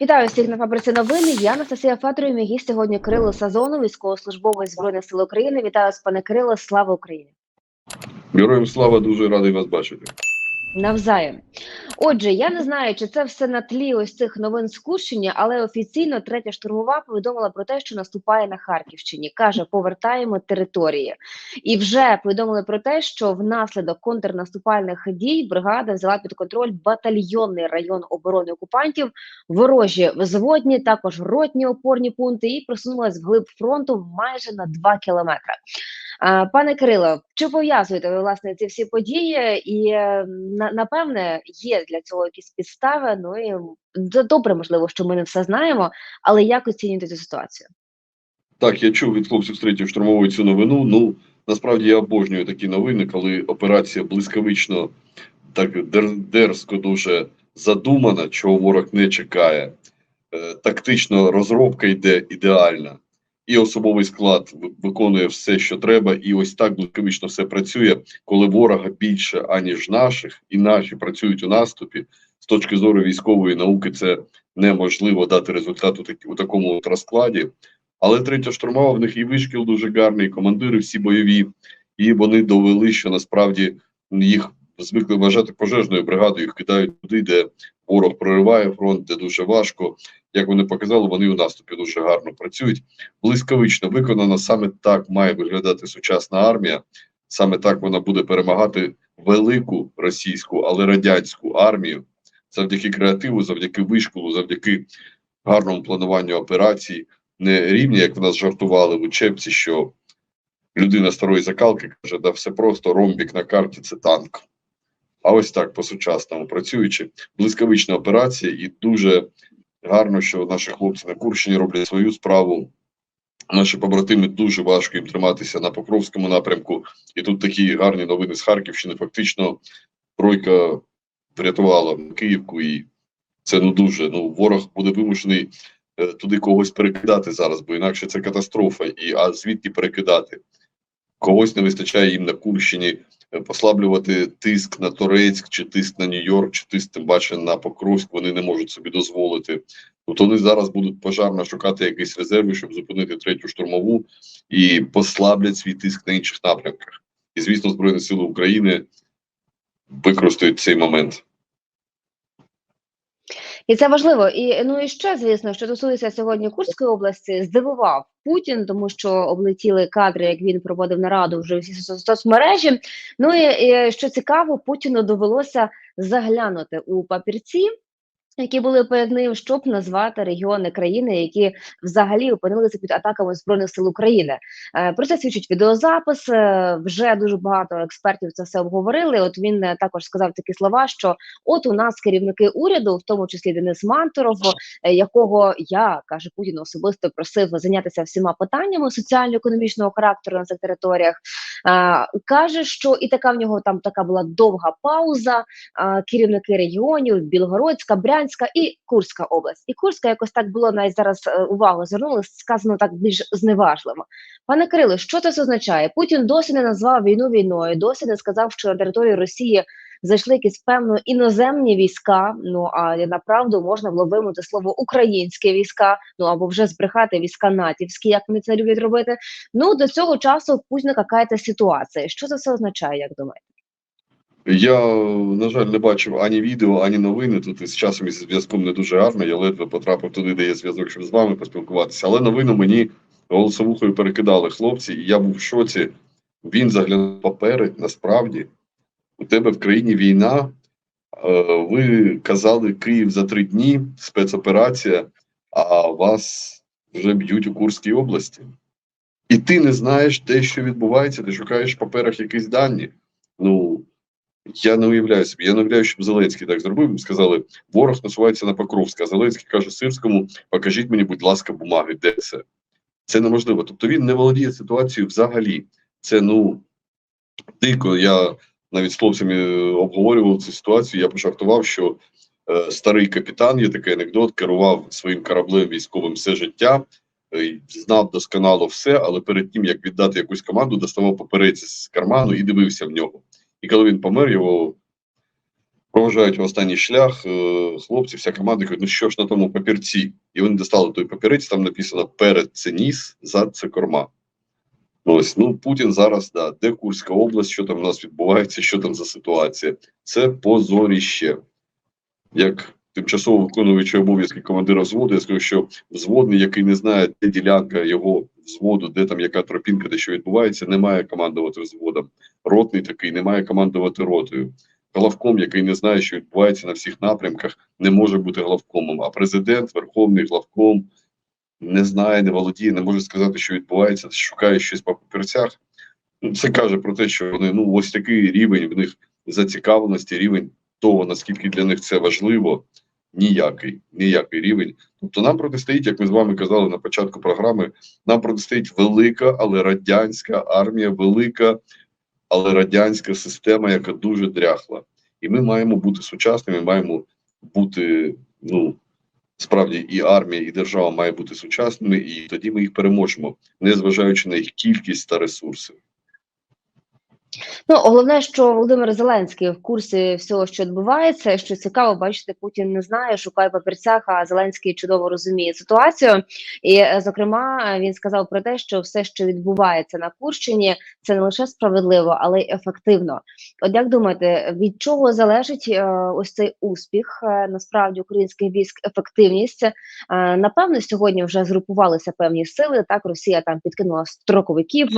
Вітаю всіх на фабриці новини. Я Анастасія Федорів, мій гість сьогодні Крило Сазонов, військовослужбовець Збройних сил України. Вітаю вас, пане Крило. Слава Україні! Героям слава дуже радий вас бачити. Навзаєм. Отже, я не знаю, чи це все на тлі ось цих новин Курщини, але офіційно третя штурмова повідомила про те, що наступає на Харківщині. каже, повертаємо території, і вже повідомили про те, що внаслідок контрнаступальних дій бригада взяла під контроль батальйонний район оборони окупантів, ворожі взводні, також ротні опорні пункти, і просунулась вглиб фронту майже на 2 кілометри. Пане Кирило, чи пов'язуєте ви власне ці всі події? І е, напевне є для цього якісь підстави. Ну і добре, можливо, що ми не все знаємо, але як оцінюєте цю ситуацію? Так, я чув від хлопців з третьої штурмової цю новину. Ну насправді я обожнюю такі новини, коли операція блискавично так дерзко дуже задумана, чого ворог не чекає. Е, Тактично розробка йде ідеальна, і особовий склад виконує все, що треба, і ось так блискавично все працює, коли ворога більше аніж наших, і наші працюють у наступі. З точки зору військової науки, це неможливо дати результат у, такі- у такому от розкладі. Але третя штурмова в них і вишкіл дуже гарний, і командири всі бойові, і вони довели, що насправді їх звикли вважати пожежною бригадою, їх кидають туди, де ворог прориває фронт, де дуже важко. Як вони показали, вони у наступі дуже гарно працюють. Блискавично виконано саме так має виглядати сучасна армія. Саме так вона буде перемагати велику російську, але радянську армію завдяки креативу, завдяки вишколу, завдяки гарному плануванню операцій не рівні, як в нас жартували в учебці, що людина старої закалки каже, да все просто ромбік на карті це танк. А ось так по-сучасному працюючи, блискавична операція, і дуже гарно, що наші хлопці на Курщині роблять свою справу. Наші побратими дуже важко їм триматися на Покровському напрямку. І тут такі гарні новини з Харківщини. Фактично, тройка врятувала Київку, і це ну дуже. Ну, ворог буде вимушений е, туди когось перекидати зараз, бо інакше це катастрофа. І а звідки перекидати? Когось не вистачає їм на Курщині послаблювати тиск на Торецьк, чи тиск на Нью-Йорк, чи тиск тим паче на Покровськ. Вони не можуть собі дозволити. Тобто вони зараз будуть пожарно шукати якісь резерви, щоб зупинити третю штурмову і послаблять свій тиск на інших напрямках. І звісно, Збройні Сили України використають цей момент. І це важливо. І ну і ще звісно, що стосується сьогодні Курської області, здивував Путін, тому що облетіли кадри, як він проводив нараду вже всі соцмережі. Ну і, і що цікаво, Путіну довелося заглянути у папірці. Які були перед щоб назвати регіони країни, які взагалі опинилися під атаками збройних сил України. Е, Про це свідчить відеозапис. е, Вже дуже багато експертів це все обговорили. От він е, також сказав такі слова, що от у нас керівники уряду, в тому числі Денис Мантуров, е, якого я каже Путін особисто просив зайнятися всіма питаннями соціально-економічного характеру на цих територіях. Каже, що і така в нього там така була довга пауза. Керівники регіонів Білгородська, Брянська і Курська область. І Курська якось так було навіть зараз е, увагу звернули, сказано так більш зневажливо. Пане Кирило, що це означає? Путін досі не назвав війну війною, досі не сказав, що на територію Росії зайшли якісь певно іноземні війська. Ну а направду можна було вимути слово українські війська, ну або вже збрехати війська натівські, як вони це люблять робити. Ну до цього часу Путіна якась ситуація. Що це все означає, як думаєте? Я, на жаль, не бачив ані відео, ані новини. Тут із часом із зв'язком не дуже гарно. Я ледве потрапив туди, де є зв'язок, щоб з вами поспілкуватися. Але новину мені голосовухою перекидали хлопці, і я був в шоці. Він заглянув папери. Насправді, у тебе в країні війна. е, Ви казали Київ за три дні, спецоперація, а вас вже б'ють у Курській області. І ти не знаєш те, що відбувається, ти шукаєш в паперах якісь дані. Ну, я не уявляю собі. Я не уявляю, щоб Зеленський так зробив. Сказали, ворог насувається на Покровськ, а Зеленський каже Сирському, покажіть мені, будь ласка, бумаги, де це? Це неможливо. Тобто він не володіє ситуацією взагалі. Це ну дико. Я навіть з хлопцями обговорював цю ситуацію. Я пожартував, що е, старий капітан, є такий анекдот, керував своїм кораблем військовим все життя. е, Знав досконало все, але перед тим як віддати якусь команду, доставав паперець з карману і дивився в нього. І коли він помер, його проважають в останній шлях. е, Хлопці, вся команда кажуть, ну що ж на тому папірці? І вони достали той папірець, там написано перед це ніс, зад це корма. Ось, ну Путін зараз, да, де Курська область, що там у нас відбувається, що там за ситуація. Це позоріще. Як тимчасово виконуючий обов'язки командира взводу, я скажу, що взводний, який не знає, де ділянка його взводу, де там яка тропінка, де що відбувається, не має командувати взводом. Ротний такий не має командувати ротою. Главком, який не знає, що відбувається на всіх напрямках, не може бути главкомом. А президент, верховний главком, не знає, не володіє, не може сказати, що відбувається, шукає щось по папірцях. Ну, Це каже про те, що вони ну ось такий рівень в них зацікавленості, рівень того, наскільки для них це важливо, ніякий, ніякий рівень. Тобто нам протистоїть, як ми з вами казали на початку програми, нам протистоїть велика, але радянська армія, велика, але радянська система, яка дуже дряхла. І ми маємо бути сучасними, маємо бути, ну справді, і армія, і держава має бути сучасними, і тоді ми їх переможемо, незважаючи на їх кількість та ресурси. Ну, головне, що Володимир Зеленський в курсі всього, що відбувається. Що цікаво, бачите, Путін не знає, шукає папірцях, а Зеленський чудово розуміє ситуацію. І, е, зокрема, він сказав про те, що все, що відбувається на Курщині, це не лише справедливо, але й ефективно. От як думаєте, від чого залежить е, ось цей успіх? Е, насправді українських військ ефективність? Напевно, сьогодні вже згрупувалися певні сили. Так, Росія там підкинула строковиків.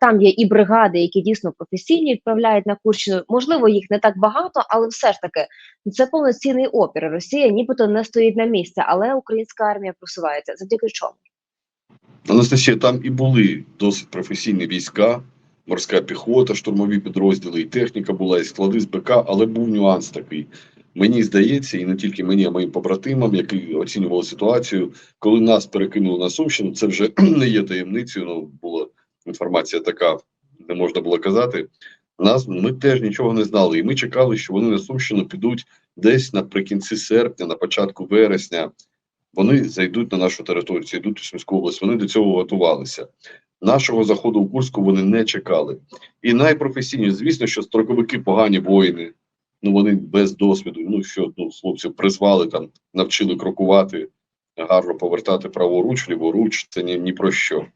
Там є і бригади, які дійсно професійні відправляють на Курщину. Можливо, їх не так багато, але все ж таки це повноцінний опір. Росія нібито не стоїть на місці, але українська армія просувається. Завдяки чому? Анастасія, там і були досить професійні війська, морська піхота, штурмові підрозділи, і техніка була, і склади з БК, але був нюанс такий. Мені здається, і не тільки мені, а моїм побратимам, які оцінювали ситуацію, коли нас перекинули на Сумщину, це вже не є таємницею. Ну була інформація така, не можна було казати. Нас ми теж нічого не знали, і ми чекали, що вони на Сумщину підуть десь наприкінці серпня, на початку вересня. Вони зайдуть на нашу територію, зайдуть у Сумську область. Вони до цього готувалися. Нашого заходу у Курську вони не чекали. І найпрофесійніше, звісно, що строковики погані воїни. Ну вони без досвіду. Ну що ну, хлопців призвали там, навчили крокувати, гарно повертати праворуч, ліворуч. Це ні, ні про що.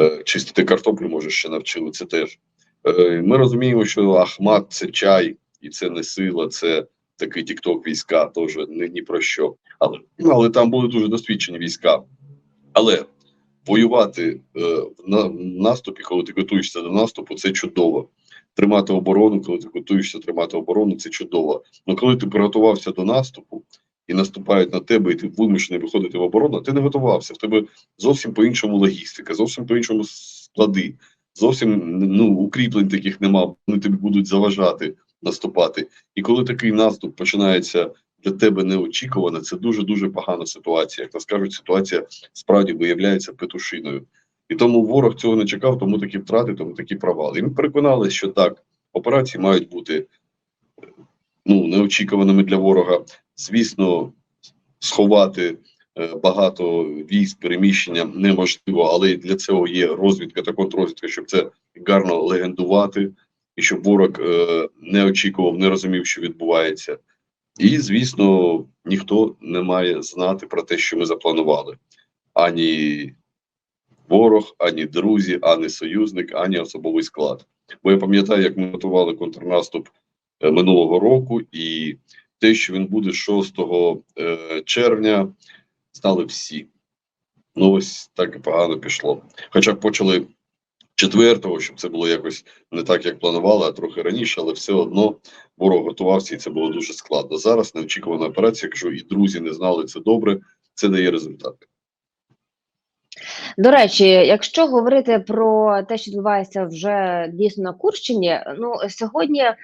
Е, чистити картоплю, може, ще навчили. Це теж. Е, ми розуміємо, що Ахмат це чай, і це не сила, це такий тікток війська, теж ні, ні про що. Але, але там були дуже досвідчені війська. Але воювати е, в на, наступі, коли ти готуєшся до наступу, це чудово. Тримати оборону, коли ти готуєшся тримати оборону, це чудово. Ну коли ти приготувався до наступу і наступають на тебе, і ти вимушений виходити в оборону, ти не готувався. В тебе зовсім по-іншому логістика, зовсім по-іншому склади, зовсім ну, укріплень таких нема, вони тобі будуть заважати наступати. І коли такий наступ починається для тебе неочікувано, це дуже дуже погана ситуація. Як нас кажуть, ситуація справді виявляється петушиною. І тому ворог цього не чекав, тому такі втрати, тому такі провали. І ми переконалися, що так, операції мають бути ну, неочікуваними для ворога. Звісно, сховати е, багато військ переміщення неможливо, але для цього є розвідка та контррозвідка, щоб це гарно легендувати, і щоб ворог е, не очікував, не розумів, що відбувається. І, звісно, ніхто не має знати про те, що ми запланували. Ані ворог, ані друзі, ані союзник, ані особовий склад. Бо я пам'ятаю, як ми готували контрнаступ е, минулого року, і те, що він буде 6 е, червня, знали всі. Ну, ось так і погано пішло. Хоча почали 4-го, щоб це було якось не так, як планували, а трохи раніше, але все одно ворог готувався, і це було дуже складно. Зараз неочікувана операція, кажу, і друзі не знали це добре, це дає результати. До речі, якщо говорити про те, що відбувається вже дійсно на Курщині, ну сьогодні, е,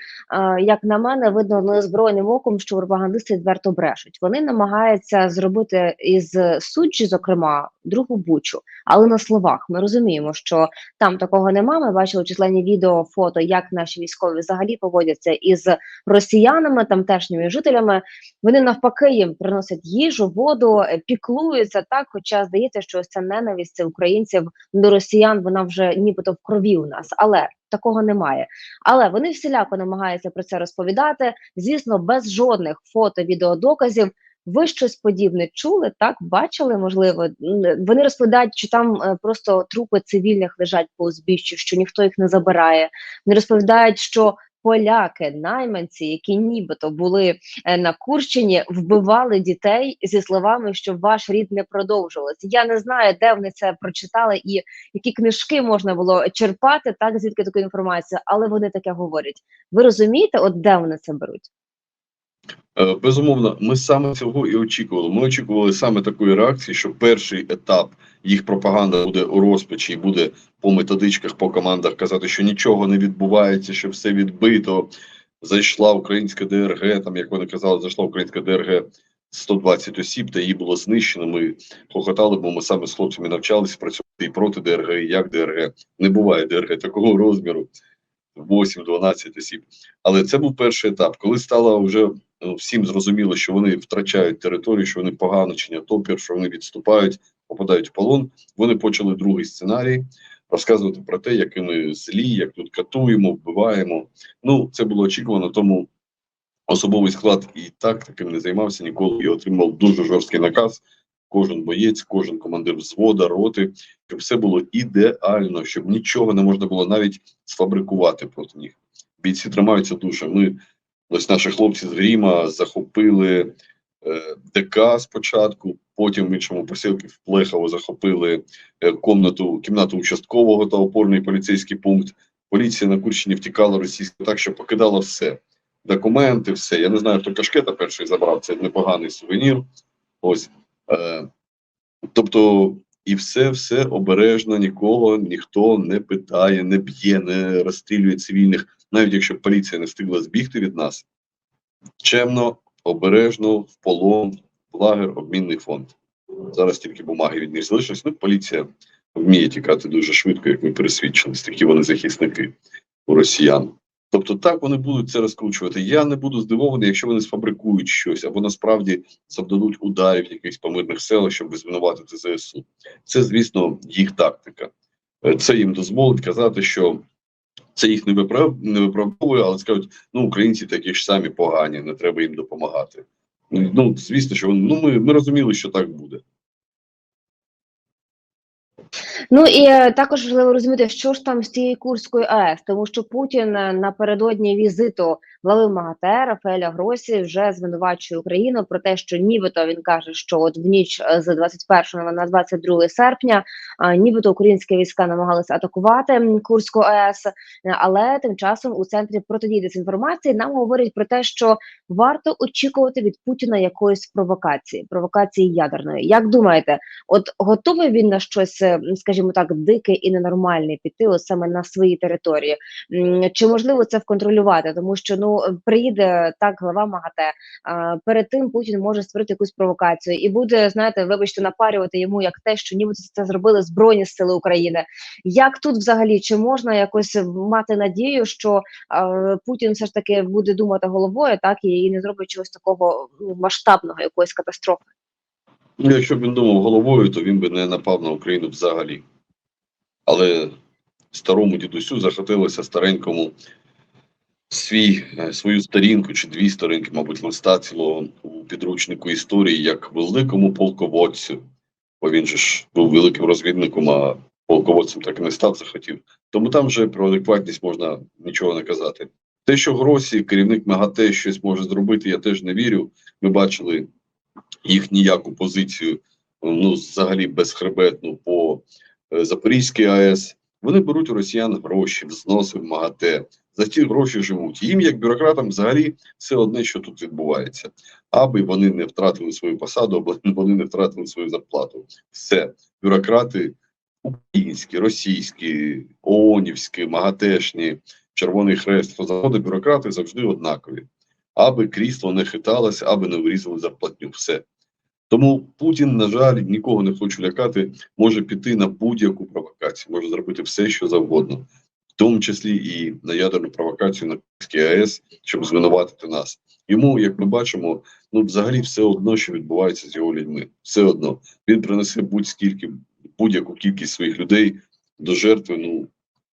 як на мене, видно незброєним оком, що пропагандисти відверто брешуть. Вони намагаються зробити із суджі, зокрема, другу бучу, але на словах ми розуміємо, що там такого нема. Ми бачили численні відео, фото, як наші військові взагалі поводяться із росіянами, тамтешніми жителями. Вони навпаки їм приносять їжу, воду, е, піклуються так. Хоча здається, що ось ця ненависть українців до росіян вона вже нібито в крові у нас, але такого немає. Але вони всіляко намагаються про це розповідати. Звісно, без жодних фото, відеодоказів. Ви щось подібне чули? Так бачили? Можливо, вони розповідають, що там е, просто трупи цивільних лежать по узбіччю, що ніхто їх не забирає. Вони розповідають, що поляки, найманці, які нібито були е, на Курщині, вбивали дітей зі словами, що ваш рід не продовжувався. Я не знаю, де вони це прочитали і які книжки можна було черпати, так звідки таку інформацію, але вони таке говорять. Ви розумієте, от де вони це беруть? Е, Безумовно, ми саме цього і очікували. Ми очікували саме такої реакції, що перший етап їх пропаганда буде у розпачі буде по методичках, по командах казати, що нічого не відбувається, що все відбито. Зайшла українська ДРГ, там як вони казали, зайшла українська ДРГ 120 осіб, та її було знищено. Ми хохотали, бо ми саме з хлопцями навчалися працювати і проти ДРГ, і як ДРГ. Не буває ДРГ такого розміру. 8-12 осіб. Але це був перший етап. Коли стало вже всім зрозуміло, що вони втрачають територію, що вони погано чинять опір, що вони відступають, попадають в полон. Вони почали другий сценарій розказувати про те, які ми злі, як тут катуємо, вбиваємо. Ну, це було очікувано, тому особовий склад і так таким не займався ніколи і отримав дуже жорсткий наказ. Кожен боєць, кожен командир взвода, роти, щоб все було ідеально, щоб нічого не можна було навіть сфабрикувати проти них. Бійці тримаються дуже. Ми ось наші хлопці з Гріма захопили е, ДК спочатку, потім в іншому посілки в Плехово захопили е, комнату, кімнату участкового та опорний поліцейський пункт. Поліція на Курщині втікала російська так, що покидала все. Документи, все. Я не знаю, хто кашкета перший забрав, це непоганий сувенір. Ось. Е, тобто, і все, все обережно, нікого ніхто не питає, не б'є, не розстрілює цивільних, навіть якщо поліція не встигла збігти від нас. Чемно, обережно, в полон, лагер, обмінний фонд. Зараз тільки бумаги від них залишились. Ну, поліція вміє тікати дуже швидко, як ми пересвідчились, такі вони захисники у росіян. Тобто так вони будуть це розкручувати. Я не буду здивований, якщо вони сфабрикують щось або насправді завдадуть ударів якихось по мирних селах, щоб звинуватити ЗСУ. Це, звісно, їх тактика. Е, Це їм дозволить казати, що це їх не виправ... не виправдовує, але скажуть, ну українці такі ж самі погані, не треба їм допомагати. Ну, звісно, що вони- ну, ми, ми розуміли, що так буде. Ну і е, також важливо розуміти, що ж там з цією Курською АЕС, тому що Путін е, напередодні візиту глави МАГАТЕ Рафаеля Гросі вже звинувачує Україну про те, що нібито він каже, що от в ніч е, з 21 на 22 серпня, нібито українські війська намагалися атакувати Курську АЕС, але тим часом у центрі протидії дезінформації нам говорять про те, що варто очікувати від Путіна якоїсь провокації, провокації ядерної. Як думаєте, от готовий він на щось, скажімо так, дике і ненормальне піти ось саме на своїй території? Чи можливо це вконтролювати? Тому що ну приїде так глава МАГАТЕ. Перед тим Путін може створити якусь провокацію і буде, знаєте, вибачте, напарювати йому як те, що нібито це зробили Збройні Сили України. Як тут взагалі чи можна якось мати надію, що Путін все ж таки буде думати головою, так і не зробить чогось такого ну, масштабного, якоїсь катастрофи? Ну, Якщо б він думав головою, то він би не напав на Україну взагалі. Але старому дідусю захотілося старенькому свій, е, свою сторінку чи дві сторінки, мабуть, листа цілого у підручнику історії як великому полководцю. Бо він же ж був великим розвідником, а полководцем так і не став, захотів. Тому там вже про адекватність можна нічого не казати. Те, що Гросі, керівник МАГАТЕ, щось може зробити, я теж не вірю. Ми бачили їх ніяку позицію, ну взагалі безхребетну по е, Запорізькій АЕС. Вони беруть у росіян гроші, взноси в МАГАТЕ. За ті гроші живуть. Їм, як бюрократам, взагалі все одне, що тут відбувається, аби вони не втратили свою посаду, аби вони не втратили свою зарплату. Все, бюрократи українські, російські, ООНівські, МАГАТЕшні, Червоний Хрест, заводи бюрократи завжди однакові аби крісло не хиталося, аби не вирізали зарплатню. Все. Тому Путін, на жаль, нікого не хочу лякати, може піти на будь-яку провокацію, може зробити все, що завгодно, в тому числі і на ядерну провокацію на Кримській АЕС, щоб звинуватити нас. Йому, як ми бачимо, ну взагалі все одно, що відбувається з його людьми. Все одно він принесе будь-скільки будь-яку кількість своїх людей до жертви. Ну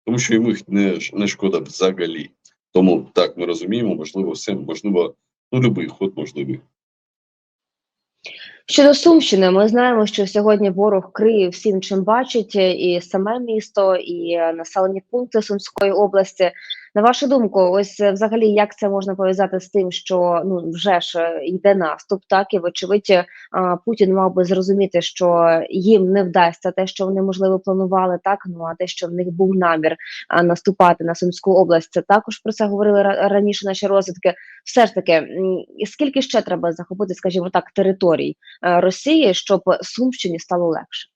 тому що йому їх не, не шкода взагалі. Тому так ми розуміємо, можливо, все можливо, ну любий ход можливий. Щодо Сумщини, ми знаємо, що сьогодні ворог криє всім, чим бачить, і саме місто, і населені пункти Сумської області. На вашу думку, ось е, взагалі як це можна пов'язати з тим, що ну вже ж е, йде наступ, так і вочевидь е, Путін мав би зрозуміти, що їм не вдасться те, що вони можливо планували, так ну а те, що в них був намір наступати на Сумську область, це також про це говорили раніше наші розвідки. Все ж таки, скільки ще треба захопити, скажімо так, територій Росії, щоб Сумщині стало легше?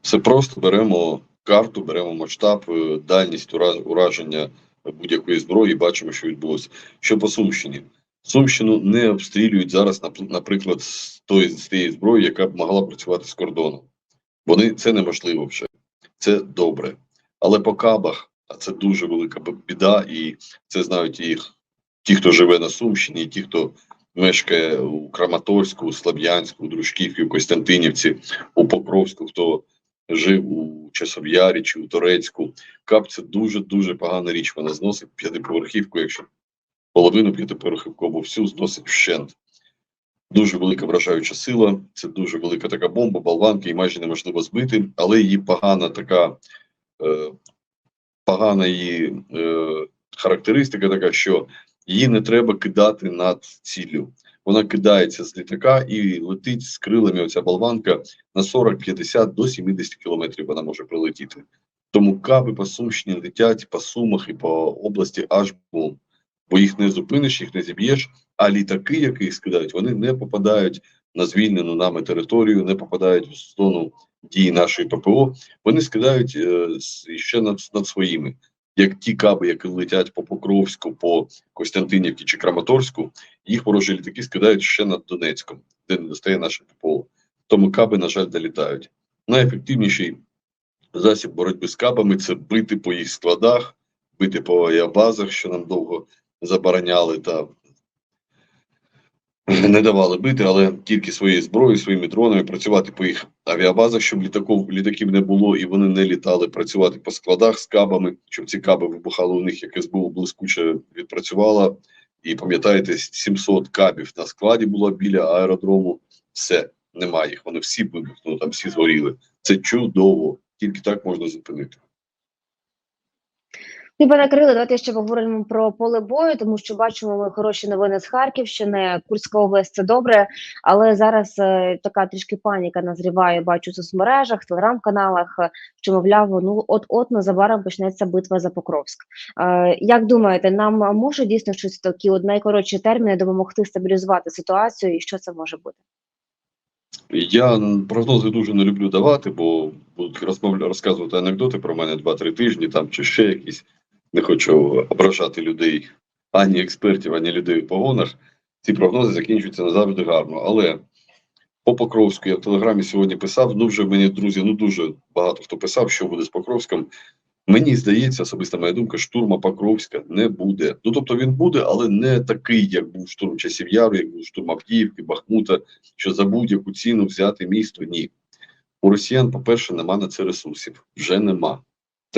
Все просто беремо карту, беремо масштаб, е, дальність ура- ураження будь-якої зброї. і Бачимо, що відбулося. Що по Сумщині? Сумщину не обстрілюють зараз, нап- наприклад, з тої з тієї зброї, яка б могла працювати з кордону. Вони це неможливо вже. Це добре. Але по кабах, а це дуже велика біда, і це знають і ті, хто живе на Сумщині, і ті, хто мешкає у Краматорську, у Слав'янську, у Дружківці, у Костянтинівці, у Покровську, хто жив у Часов'ярі чи у Торецьку. Кап це дуже дуже погана річ. Вона зносить п'ятиповерхівку, якщо половину п'ятиповерхівку або всю зносить вщент. Дуже велика вражаюча сила. Це дуже велика така бомба, болванка, її майже неможливо збити, але її погана така е, погана її е, характеристика така, що її не треба кидати над ціллю. Вона кидається з літака і летить з крилами. Оця болванка на 40, 50 до 70 кілометрів вона може прилетіти. Тому каби по Сумщині летять по Сумах і по області аж бом. Бо їх не зупиниш, їх не зіб'єш. А літаки, які їх скидають, вони не попадають на звільнену нами територію, не попадають в зону дії нашої ППО. Вони скидають е, ще над, над своїми. Як ті каби, які летять по Покровську, по Костянтинівці чи Краматорську, їх ворожі літаки скидають ще над Донецьком, де не достає наше ППО. Тому каби, на жаль, долітають. Найефективніший засіб боротьби з кабами це бити по їх складах, бити по авіабазах, що нам довго забороняли та не давали бити, але тільки своєю зброєю, своїми дронами працювати по їх авіабазах, щоб літаків, літаків не було і вони не літали, працювати по складах з кабами, щоб ці каби вибухали у них, як СБУ блискуче відпрацювала. І пам'ятаєте, 700 кабів на складі було біля аеродрому. Все, немає їх. Вони всі вибухнули, там всі згоріли. Це чудово. Тільки так можна зупинити. І пане Кириле, давайте ще поговоримо про поле бою, тому що бачимо ми хороші новини з Харківщини. Курська область це добре, але зараз е, така трішки паніка назріває. Бачу в соцмережах, телеграм-каналах, е, що мовляв, ну от от незабаром почнеться битва за Покровськ. Е, як думаєте, нам може дійсно щось такі от найкоротші терміни допомогти стабілізувати ситуацію, і що це може бути? Я прогнози дуже не люблю давати, бо будуть розказувати анекдоти про мене 2-3 тижні там чи ще якісь. Не хочу ображати людей, ані експертів, ані людей в погонах. Ці прогнози закінчуються не завжди гарно. Але по Покровську я в телеграмі сьогодні писав. Ну вже мені друзі, ну дуже багато хто писав, що буде з Покровськом. Мені здається, особиста моя думка, штурма Покровська не буде. Ну тобто він буде, але не такий, як був штурм часів Яру, як був штурм Авдіївки, Бахмута, що за будь-яку ціну взяти місто. Ні. У росіян, по-перше, нема на це ресурсів. Вже нема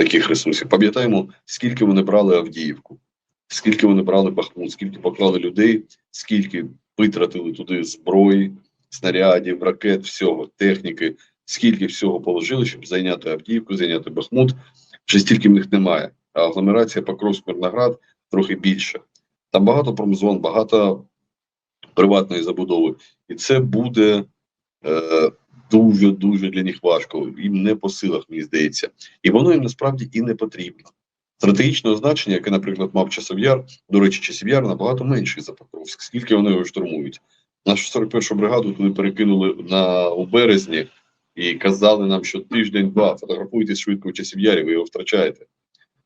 таких ресурсів. Пам'ятаємо, скільки вони брали Авдіївку, скільки вони брали Бахмут, скільки поклали людей, скільки витратили туди зброї, снарядів, ракет, всього, техніки, скільки всього положили, щоб зайняти Авдіївку, зайняти Бахмут. Вже стільки в них немає. А агломерація Покровськ Мирноград трохи більше. Там багато промзон, багато приватної забудови. І це буде е, дуже дуже для них важко. Їм не по силах, мені здається, і воно їм насправді і не потрібно. Стратегічного значення, яке, наприклад, мав Часов'яр, до речі, Часів'яр набагато менший за Покровськ. Скільки вони його штурмують? Нашу 41-шу бригаду туди перекинули на у березні і казали нам, що тиждень-два фотографуйтесь швидко у Часів'ярі, ви його втрачаєте.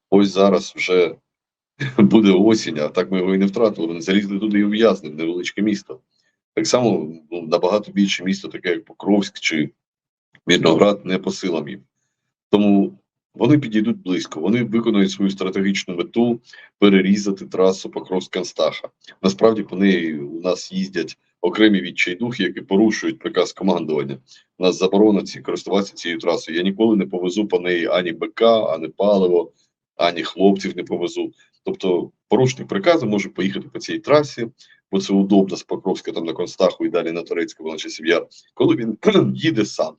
Ось зараз вже буде осінь, а так ми його і не втратили. Вони залізли туди і ув'язли в невеличке місто. Так само ну, набагато більше місто, таке як Покровськ чи Мірноград, не по силам їм. Тому вони підійдуть близько, вони виконують свою стратегічну мету перерізати трасу Покровськ-Констаха. Насправді по неї у нас їздять окремі відчайдухи, які порушують приказ командування. У нас заборона ці користуватися цією трасою. Я ніколи не повезу по неї ані БК, ані паливо, ані хлопців не повезу. Тобто порушник приказу може поїхати по цій трасі, бо це удобно з Покровська там на Констаху і далі на Торецьке, на часів яр, коли він їде сам.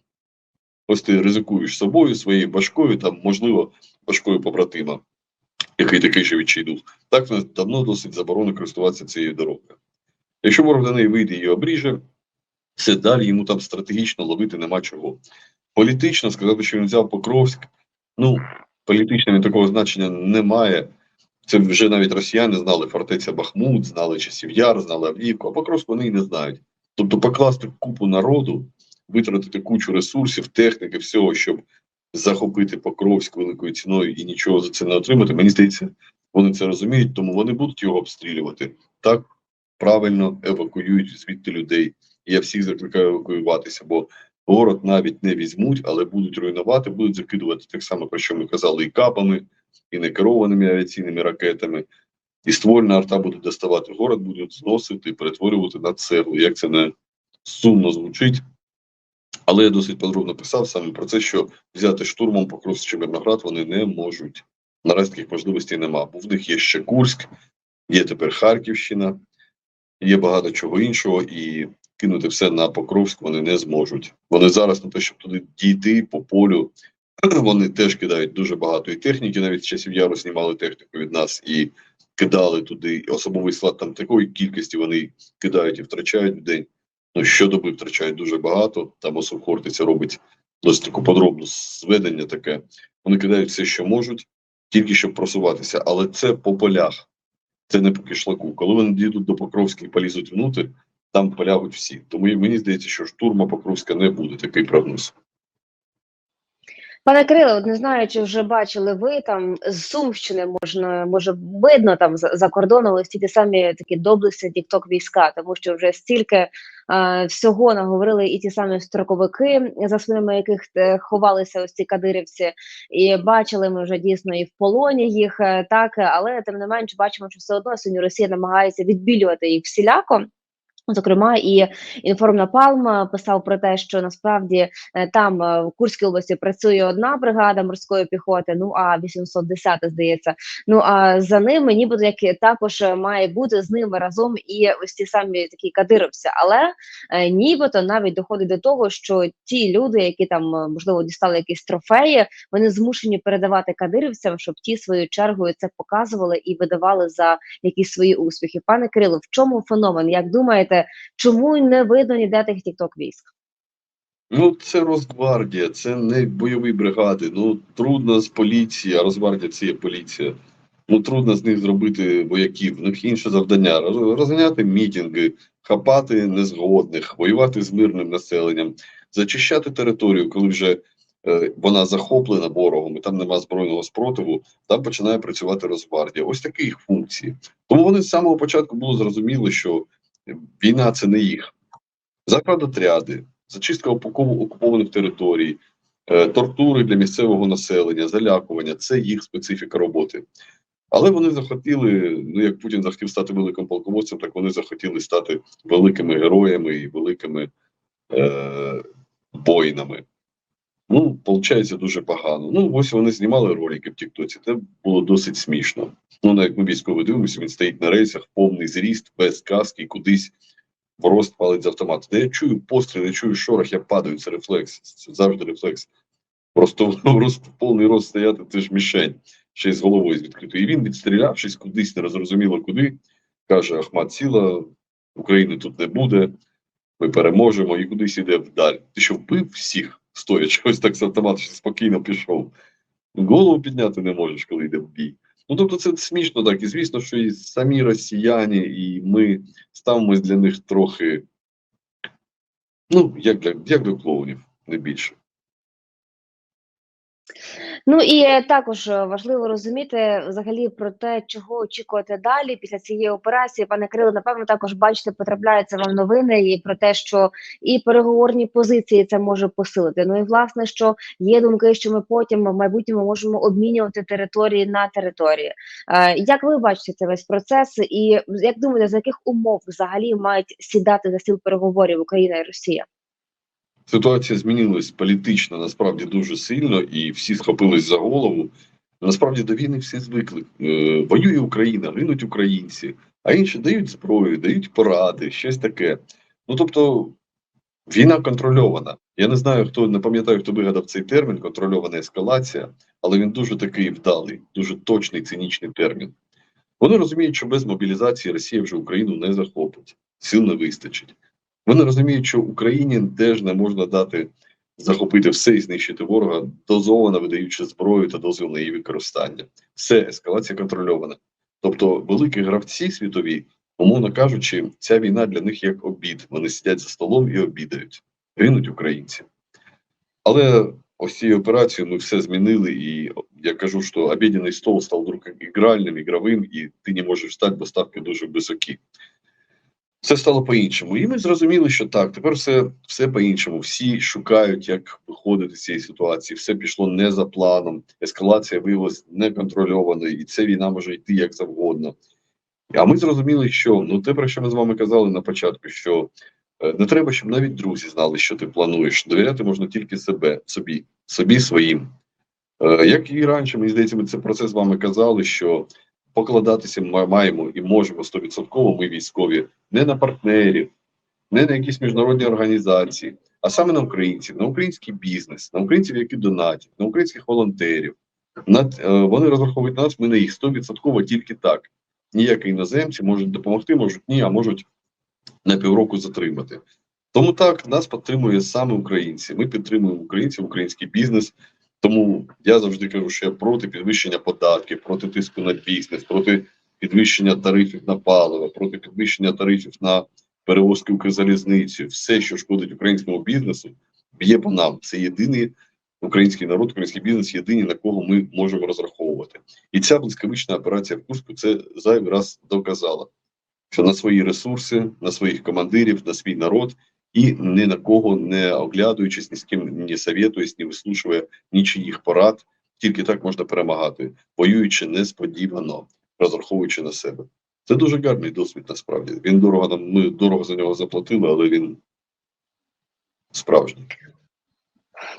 Ось ти ризикуєш собою, своєю башкою, там, можливо, башкою побратима, який такий же відчайдух. Так в давно досить заборонено користуватися цією дорогою. Якщо ворог на неї вийде і обріже, все далі йому там стратегічно ловити нема чого. Політично сказати, що він взяв Покровськ, ну, політично він такого значення не має. Це вже навіть росіяни знали фортеця Бахмут, знали часів Яр, знали Авдіївку, а Покровськ вони і не знають. Тобто покласти купу народу, витратити кучу ресурсів, техніки, всього, щоб захопити Покровськ великою ціною і нічого за це не отримати. Мені здається, вони це розуміють, тому вони будуть його обстрілювати. Так правильно евакуюють звідти людей. Я всіх закликаю евакуюватися, бо город навіть не візьмуть, але будуть руйнувати, будуть закидувати так само, про що ми казали, і капами, і некерованими авіаційними ракетами. І ствольна арта буде доставати город, будуть зносити і перетворювати на цеглу. Як це не сумно звучить, але я досить подробно писав саме про це, що взяти штурмом Покровськ чи Мирноград вони не можуть. Наразі таких можливостей нема. Бо в них є ще Курськ, є тепер Харківщина, є багато чого іншого, і кинути все на Покровськ вони не зможуть. Вони зараз на те, щоб туди дійти по полю, вони теж кидають дуже багато і техніки, навіть з часів яру знімали техніку від нас і кидали туди особовий склад там такої кількості вони кидають і втрачають в день. Ну, щодоби втрачають дуже багато. Там Хортиця робить досить таку подробну зведення таке. Вони кидають все, що можуть, тільки щоб просуватися. Але це по полях, це не по кишлаку. Коли вони дійдуть до Покровська і полізуть внутрі, там полягуть всі. Тому мені здається, що штурма Покровська не буде такий прогноз. Пане Кириле, от не знаю, чи вже бачили ви там з Сумщини можна може видно там за, за кордоном ось ті ті самі такі доблесті тікток війська, тому що вже стільки е, всього наговорили і ті самі строковики, за спинами яких е, ховалися ось ці кадирівці, і бачили ми вже дійсно і в полоні їх е, так, але тим не менш бачимо, що все одно сьогодні Росія намагається відбілювати їх всіляко. Зокрема, і інформнапалм писав про те, що насправді е, там е, в Курській області працює одна бригада морської піхоти, ну а 810, здається. Ну а за ними, нібито як також має бути з ними разом і ось ті самі такі кадировці. Але е, нібито навіть доходить до того, що ті люди, які там можливо дістали якісь трофеї, вони змушені передавати кадирівцям, щоб ті своєю чергою це показували і видавали за якісь свої успіхи. Пане Кирило, в чому феномен? Як думаєте? Чому не видно ніде тих тікток військ? Ну, це Росгвардія, це не бойові бригади. Ну, трудно з поліції, а Росгвардія це є поліція. Ну, трудно з них зробити вояків. В них інше завдання розганяти мітинги, хапати незгодних, воювати з мирним населенням, зачищати територію, коли вже е, вона захоплена ворогом і там нема збройного спротиву, там починає працювати Росгвардія. Ось такі їх функції. Тому вони з самого початку було зрозуміло, що війна це не їх. Закрадотряди, зачистка окупов- окупованих територій, е, тортури для місцевого населення, залякування це їх специфіка роботи. Але вони захотіли, ну як Путін захотів стати великим полководцем, так вони захотіли стати великими героями і великими е, воїнами. Ну, виходить, дуже погано. Ну, ось вони знімали ролики в Тіктоці, це було досить смішно. Ну, на як ми військові дивимося, він стоїть на рейсах, повний зріст, без каски, кудись в рост палить з автомату. Де я чую постріл, я чую шорох, я падаю, це рефлекс, це завжди рефлекс. Просто рост, повний рост стояти, це ж мішень, ще й з головою з відкритою. І він, відстрілявшись кудись, нерозуміло куди, каже: Ахмат сіла, України тут не буде, ми переможемо і кудись іде вдаль. Ти що вбив всіх, стоячи, ось так з автомату спокійно пішов. Голову підняти не можеш, коли йде в бій. Ну тобто це смішно так. І звісно, що і самі росіяни, і ми ставимось для них трохи, ну, як для, як для клоунів, не більше. Ну і е, також е, важливо розуміти взагалі про те, чого очікувати далі після цієї операції. Пане Кирило, напевно, також бачите, потрапляються вам новини і про те, що і переговорні позиції це може посилити. Ну і власне, що є думки, що ми потім в майбутньому можемо обмінювати території на території. Е, як ви бачите цей весь процес, і як думаєте, за яких умов взагалі мають сідати за стіл переговорів Україна і Росія? Ситуація змінилась політично насправді дуже сильно, і всі схопились за голову. Насправді до війни всі звикли. Е, воює Україна, гинуть українці, а інші дають зброю, дають поради, щось таке. Ну тобто, війна контрольована. Я не знаю, хто не пам'ятаю, хто вигадав цей термін контрольована ескалація, але він дуже такий вдалий, дуже точний, цинічний термін. Вони розуміють, що без мобілізації Росія вже Україну не захопить, сил не вистачить. Вони розуміють, що Україні теж не можна дати захопити все і знищити ворога, дозовано видаючи зброю та дозвіл на її використання. Все, ескалація контрольована. Тобто, великі гравці світові, умовно кажучи, ця війна для них як обід. Вони сидять за столом і обідають, гинуть українці. Але ось цією операцією ми все змінили, і я кажу, що обіденний стол став вдруг ігральним, ігровим, і ти не можеш встати, бо ставки дуже високі. Все стало по-іншому. І ми зрозуміли, що так, тепер все, все по-іншому. Всі шукають, як виходити з цієї ситуації. Все пішло не за планом. Ескалація виявилась неконтрольованою, і ця війна може йти як завгодно. А ми зрозуміли, що ну те, про що ми з вами казали на початку, що е, не треба, щоб навіть друзі знали, що ти плануєш. Довіряти можна тільки себе, собі, собі своїм. Е, Як і раніше, мені здається, ми це про це з вами казали, що покладатися ми маємо і можемо 100% ми військові не на партнерів, не на якісь міжнародні організації, а саме на українців, на український бізнес, на українців, які донатять, на українських волонтерів. На, е, вони розраховують нас, ми на їх 100% тільки так. Ніякі іноземці можуть допомогти, можуть ні, а можуть на півроку затримати. Тому так нас підтримує саме українці. Ми підтримуємо українців, український бізнес. Тому я завжди кажу, що я проти підвищення податків, проти тиску на бізнес, проти підвищення тарифів на паливо, проти підвищення тарифів на перевозки Укрзалізницю. Все, що шкодить українському бізнесу, б'є по нам. Це єдиний український народ, український бізнес, єдині на кого ми можемо розраховувати. І ця блискавична операція в Курську це зайвий раз доказала, що на свої ресурси, на своїх командирів, на свій народ і ні на кого не оглядуючись, ні з ким не совєтуючись, не вислушує нічиїх порад. Тільки так можна перемагати, воюючи несподівано, розраховуючи на себе. Це дуже гарний досвід. Насправді він дорого нам. Ми дорого за нього заплатили, але він справжній.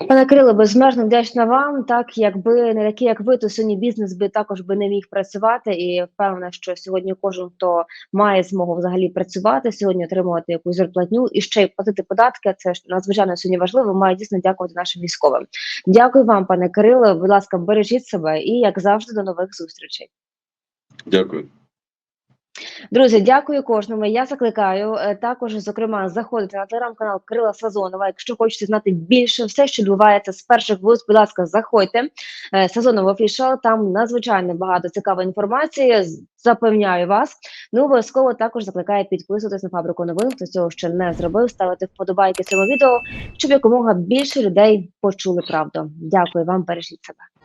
Пане Кирило, безмежно вдячна вам. Так, якби не такі, як ви, то сьогодні бізнес би також би не міг працювати. І впевнена, що сьогодні кожен, хто має змогу взагалі працювати, сьогодні отримувати якусь зарплатню і ще й платити податки. Це ж надзвичайно сьогодні важливо. Має дійсно дякувати нашим військовим. Дякую вам, пане Кирило. Будь ласка, бережіть себе і як завжди, до нових зустрічей. Дякую. Друзі, дякую кожному. Я закликаю е, також, зокрема, заходити на телеграм-канал Кирила Сазонова. Якщо хочете знати більше, все, що відбувається з перших вуст, будь ласка, заходьте. Е, Сазонов офішал. Там надзвичайно багато цікавої інформації. Запевняю вас. Ну обов'язково також закликаю підписуватись на фабрику новин. Хто цього ще не зробив, ставити вподобайки цьому відео, щоб якомога більше людей почули правду. Дякую вам, бережіть себе.